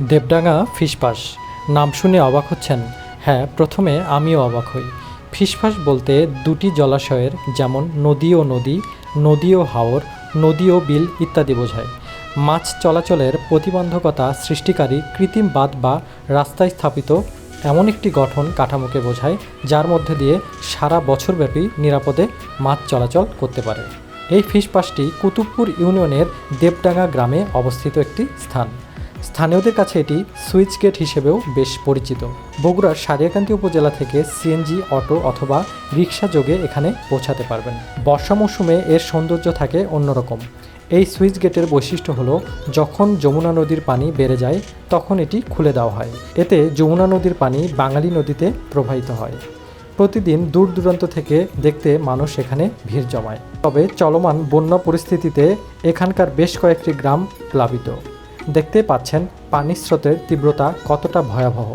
দেবডাঙ্গা ফিশপাস নাম শুনে অবাক হচ্ছেন। হ্যাঁ প্রথমে আমিও অবাক হই। ফিসফাস বলতে দুটি জলাশয়ের যেমন নদী ও নদী নদী ও হাওর, নদী ও বিল ইত্যাদি বোঝায়। মাছ চলাচলের প্রতিবন্ধকতা সৃষ্টিকারী কৃত্রিম বাঁধ বা রাস্তায় স্থাপিত এমন একটি গঠন কাঠামোকে বোঝায়, যার মধ্যে দিয়ে সারা বছরব্যাপী নিরাপদে মাছ চলাচল করতে পারে। এই ফিশপাসটি কুতুবপুর ইউনিয়নের দেবডাঙ্গা গ্রামে অবস্থিত একটি স্থান। স্থানীয়দের কাছে এটি সুইচ গেট হিসেবেও বেশ পরিচিত। বগুড়ার সারিয়াকান্দি উপজেলা থেকে সিএনজি অটো অথবা রিক্সা যোগে এখানে পৌঁছাতে পারবেন। বর্ষা মৌসুমে এর সৌন্দর্য থাকে অন্যরকম। এই সুইচ গেটের বৈশিষ্ট্য হলো, যখন যমুনা নদীর পানি বেড়ে যায়, তখন এটি খুলে দেওয়া হয়। এতে যমুনা নদীর পানি বাঙালি নদীতে প্রবাহিত হয়। প্রতিদিন দূর দূরান্ত থেকে দেখতে মানুষ এখানে ভিড় জমায়। তবে চলমান বন্যা পরিস্থিতিতে এখানকার বেশ কয়েকটি গ্রাম প্লাবিত। দেখতে পাচ্ছেন পানির স্রোতের তীব্রতা কতটা ভয়াবহ।